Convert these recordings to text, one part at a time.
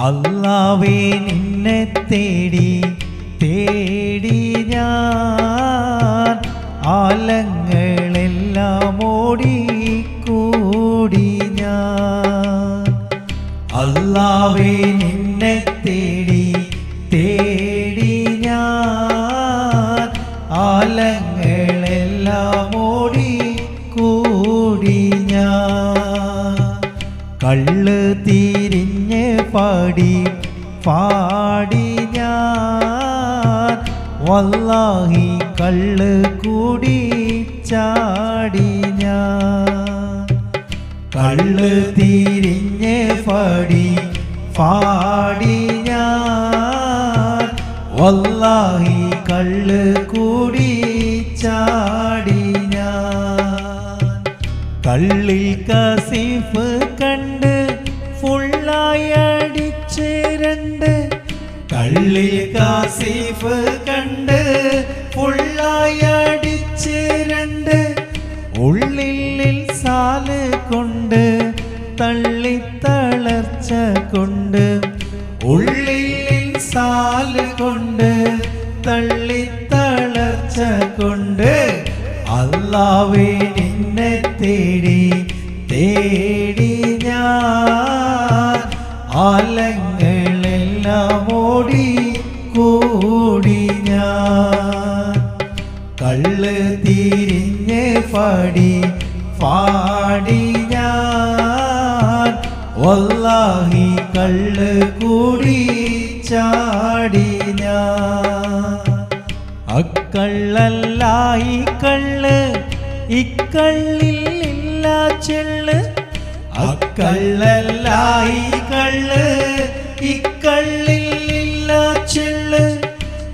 അല്ലാവേ നിന്നെ തേടി തേടി ഞാൻ. ആലങ്ങളെല്ലാം ഓടി കള്ള് തിരിഞ്ഞ് പാടി പാടി ഞാൻ. വല്ലാഹി കള്ള് കൂടി ചാടി ഞാൻ. കള്ള് തിരിഞ്ഞ് പാടി പാടി ഞാൻ. വല്ലാഹി കള്ള് കൂടി ചാടി ഞാൻ. കള്ളിൽ കസിഫ് കള്ളിൽ കാസിഫ് കണ്ട് ഫുള്ളായി അടിച്ച് രണ്ട്. ഉള്ളിൽ സാൽ കൊണ്ട് തള്ളി തളർച്ച കൊണ്ട്. ഉള്ളിൽ സാൽ കൊണ്ട് തള്ളി തളർച്ച കൊണ്ട്. അല്ലാവേ നിന്നെ തേടി തേടി ഞാൻ കള്ള് തിരിഞ്ഞ് പാടി പാടി ഞാൻ വല്ലാഹി കള്ള് കൂടി ചാടി ഞാൻ. അക്കള്ളല്ലായി കള്ള് ഇക്കള്ളിൽ ഇല്ല ചെള്ള്. അക്കള്ളല്ലായി കള്ള് ഇക്കള്ളിൽ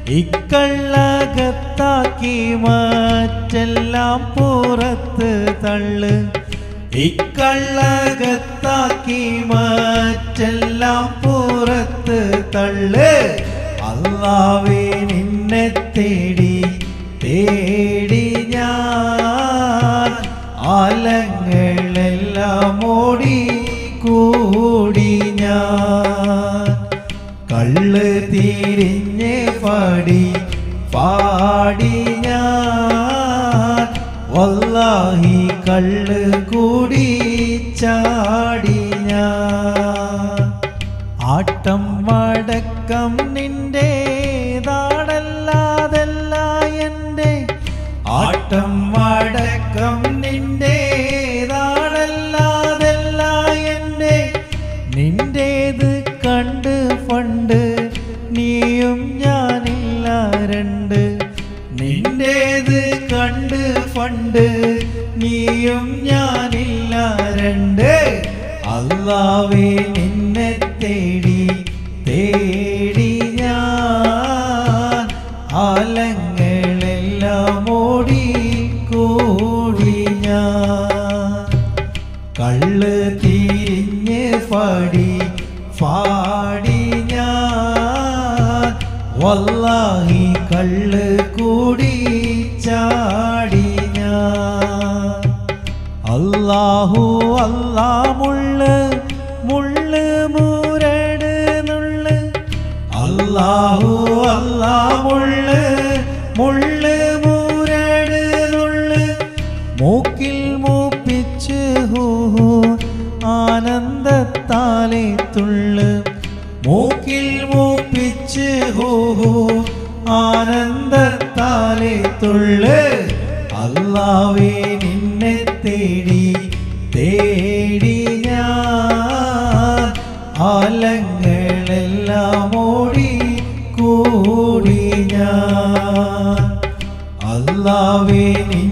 ഇക്കള്ളകത്താക്കി മാറ്റെല്ലാം പുറത്ത് തള്ള്. ഇക്കള്ളകത്താക്കി മാറ്റെല്ലാം പുറത്ത് തള്ള്. അള്ളാവേ നിന്നെ തേടി തേടി കള്ള് തിരിഞ്ഞ് പാടി പാടി ഞാൻ. വല്ലാഹി കള്ള് കൂടി ചാടി ഞാൻ. ആട്ടം മടക്കം നിന്റെ താടല്ലാതല്ല എന്റെ. ആട്ടം മടക്കം നിന്റെ താടല്ലാതല്ല എന്റെ. നിന്റേത് കണ്ട് ഫണ്ട് നീയും ഞാനില്ല രണ്ട്. നിന്റേത് കണ്ട് ഫണ്ട് നീയും ഞാനില്ല രണ്ട്. അല്ലാവേ നിന്നെ തേടി തേടി ഞാൻ ആലങ്ങളെല്ലാം ഓടി കൂടി ഞാൻ. കള്ള് തിരിഞ്ഞ് പാടി പാടി ഞാൻ വല്ലാഹി കള്ള് കൂടി ചാടി ഞാൻ. അല്ലാഹു അല്ലാ മുള്ള് മുള്ള് മൂരട് നുള്ള്. അല്ലാഹു അല്ലാ മുള്ള് മുള്ള് തുള്ള്. മൂക്കിൽ മൂപ്പിച്ച് ഹോഹോ ആനന്ദത്താലെ തുള്ള്. അല്ലാവേ നിന്നെ തേടി തേടി ഞാൻ. ആലങ്ങളെല്ലാം ഓടി കൂടി ഞാൻ. അല്ലാവേ നിന്നെ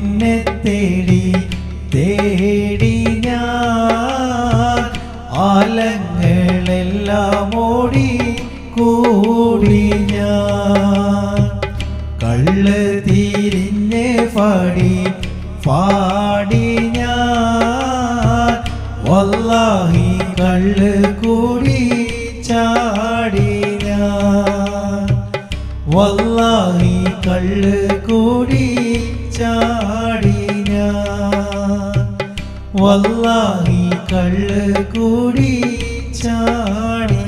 കള്ള് കൂടി ചാടി ഞാൻ വല്ലാഹി കള്ള് കൂടി ചാടി ഞാൻ കള്ള് കൂടി ചാടി